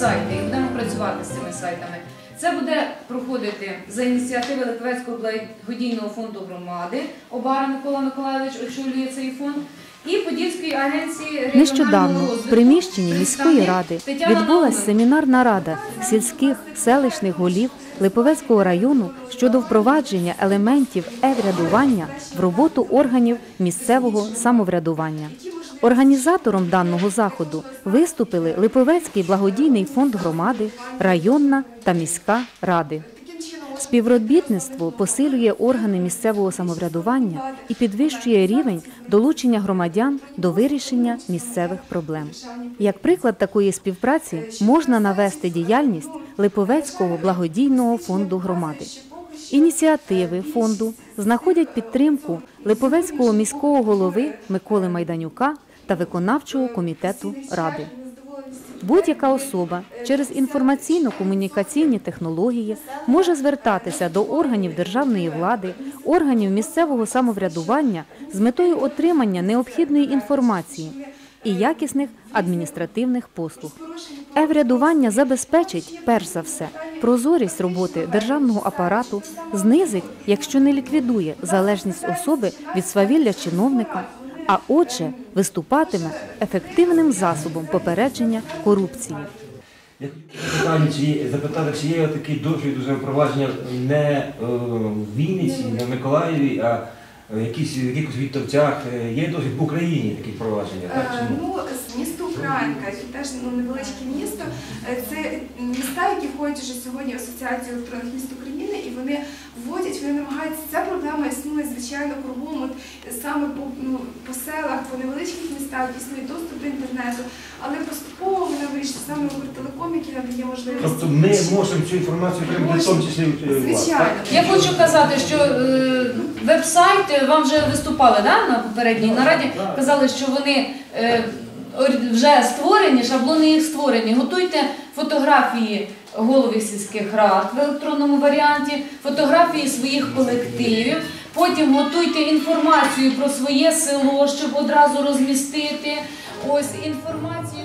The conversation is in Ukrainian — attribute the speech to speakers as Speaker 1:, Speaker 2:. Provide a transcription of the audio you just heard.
Speaker 1: веб-сайти і будемо працювати з цими сайтами. Це буде проходити за ініціативи Липовецького благодійного фонду громади. Обара Микола Миколайович очолює цей фонд. І Подільської агенції
Speaker 2: Нещодавно в приміщенні міської ради відбулася семінарна рада сільських селищних голів Липовецького району щодо впровадження елементів е-врядування в роботу органів місцевого самоврядування. Організатором даного заходу виступили Липовецький благодійний фонд громади, районна та міська ради. Співробітництво посилює органи місцевого самоврядування і підвищує рівень долучення громадян до вирішення місцевих проблем. Як приклад такої співпраці можна навести діяльність Липовецького благодійного фонду громади. Ініціативи фонду знаходять підтримку Липовецького міського голови Миколи Майданюка та виконавчого комітету ради. Будь-яка особа через інформаційно-комунікаційні технології може звертатися до органів державної влади, органів місцевого самоврядування з метою отримання необхідної інформації і якісних адміністративних послуг. Е-врядування забезпечить, перш за все, прозорість роботи державного апарату, знизить, якщо не ліквідує залежність особи від свавілля чиновника, а отже, виступатиме ефективним засобом попередження корупції.
Speaker 3: Я хотів запитати, чи є, чи є такий досвід уже впровадження не е, в Вінниці, не в Миколаєві, а е, якісь, в якихось відтовцях. Е, Є досвід в Україні такі впровадження, так чи
Speaker 4: ну
Speaker 3: ні?
Speaker 4: Ну, місто яке теж ну, невеличке місто. Е, Це міста, які входять вже сьогодні в Асоціацію електронних міст України, і вони вводять, вони намагаються. Ця проблема існує звичайно кругом, от саме по, ну, по селах, по невеличких містах існує доступ до інтернету, але поступово вона вирішить саме Укртелеком, який надає можливість.
Speaker 3: Тобто ми можемо цю інформацію отримати в тому числі від е, вас,
Speaker 4: Звичайно.
Speaker 3: так?
Speaker 1: Я хочу казати, що е, веб-сайт е, вам вже виступали да, на попередній нараді. Казали, що вони е, вже створені, шаблони їх створені. Готуйте фотографії голови сільських рад в електронному варіанті, фотографії своїх колективів. Потім готуйте інформацію про своє село, щоб одразу розмістити. Ось інформацію